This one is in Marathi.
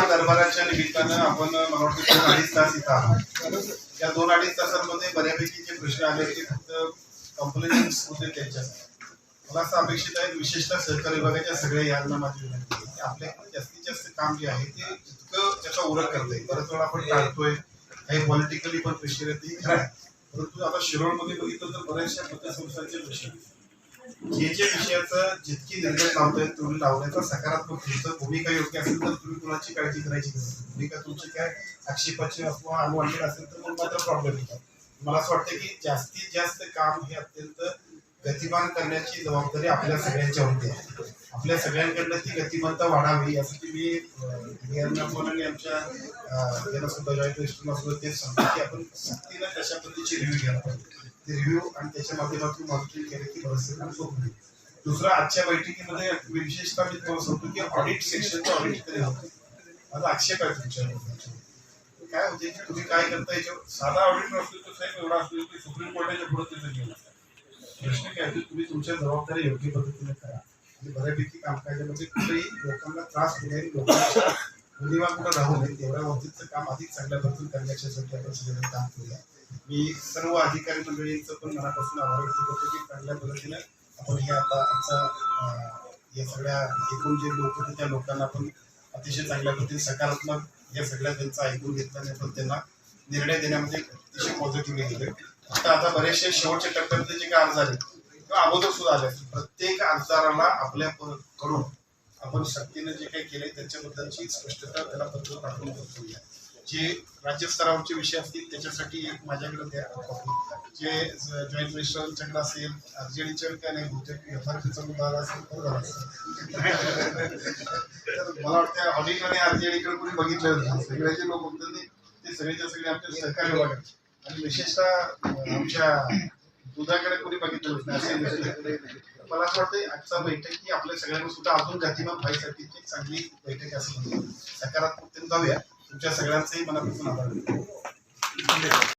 दरबाराच्या निमित्तानं आपण मला वाटतं दोन अडीच तास इथं आहोत. या दोन अडीच तासांमध्ये बऱ्यापैकी जे प्रश्न आले ते फक्त कंप्लेंट्स होते त्यांच्या मला असं अपेक्षित आहे विशेषतः सहकार विभागाच्या सगळ्या यांना माझी विनंती आहे की आपल्या जास्तीत जास्त काम जे आहे ते जितकं त्याचा उरक करता येईल बऱ्याच वेळा आपण टाळतोय काही पॉलिटिकली पण प्रेशर येते खरं आहे परंतु आता शिरोळमध्ये बघितलं तर बऱ्याचशा पतसंस्थांचे प्रश्न जे जे विषयाचं जितकी निर्णय लावतोय तुम्ही लावण्याचा सकारात्मक तुमचं भूमिका योग्य असेल तर तुम्ही कुणाची काळजी करायची नाही. भूमिका तुमची काय आक्षेपाची किंवा अनवांटेड असेल तर मग मात्र प्रॉब्लेम येतात मला असं वाटतं की जास्तीत जास्त काम हे अत्यंत गतिमान करण्याची जबाबदारी आपल्या सगळ्यांच्यावरती आहे आपल्या सगळ्यांकडनं ती गतिमत्ता वाढावी यासाठी मी यांना आणि आमच्या अं, यांना सुद्धा जॉईंट रजिस्टरला सुद्धा तेच सांगतो की आपण सक्तीनं कशा पद्धतीची रिव्ह्यू घ्यायला पाहिजे. ते रिव्ह्यू आणि त्याच्या माध्यमातून मॉनिटरिंग केलं की बरंचसं काम सोपं दुसरा आजच्या बैठकीमध्ये विशेषतः मी तुम्हाला सांगतो की ऑडिट सेक्शनचं ऑडिट तरी होतं माझा आक्षेप आहे तुमच्या काय होते की तुम्ही काय करता याच्यावर साधा ऑडिट नसतो तर साहेब एवढा असतो की सुप्रीम कोर्टाच्या पुढे तिथे गेला. प्रश्न काय तुम्ही तुमच्या जबाबदारी योग्य पद्धतीने करा. म्हणजे बऱ्यापैकी कामकाजामध्ये म्हणजे कुठेही लोकांना त्रास होऊ नये लोकांच्या कुठं राहू नये तेवढ्या बाबतीतचं काम अधिक चांगल्या पद्धतीने करण्याच्यासाठी आपण सगळ्यांना काम करूया. मी सर्व अधिकारी मंडळींचं पण मनापासून आभार व्यक्त करतो की चांगल्या पद्धतीने आपण हे आता आमचा या सगळ्या एकूण जे लोक होते त्या लोकांना आपण अतिशय चांगल्या पद्धतीने सकारात्मक या सगळ्या त्यांचा ऐकून घेतल्याने पण त्यांना निर्णय देण्यामध्ये अतिशय पॉझिटिव्हली गेले आता आता बरेचसे शेवटच्या टप्प्यातले जे काय अर्ज आले किंवा अगोदर सुद्धा आले प्रत्येक आमदाराला आपल्या आपण शक्तीने जे काही केले त्याच्याबद्दलची स्पष्टता त्याला पत्र पाठवून करूया जे राज्यस्तरावरचे विषय असतील त्याच्यासाठी एक माझ्याकडे द्या जे जॉईंट मिनिस्टरांच्याकडे असेल अर्जडीच्या काय नाही बहुतेक एफ आर पीचा मुद्दा असेल. तर मला वाटतं ऑडिट आणि अर्जडीकडे कोणी बघितलं नाही. सगळ्याचे लोक बघतात नाही, ते सगळेच्या सगळे आमच्या सहकारी विभागाचे आणि विशेषतः आमच्या दुधाकडे कोणी बघितलं नाही असे मला असं वाटतं आजचा बैठक ही आपल्या सगळ्यांना सुद्धा अजून गतिमान व्हायसाठी एक चांगली बैठक असं सकारात्मकतेने जाऊया. तुमच्या सगळ्यांचंही मनापासून आभार.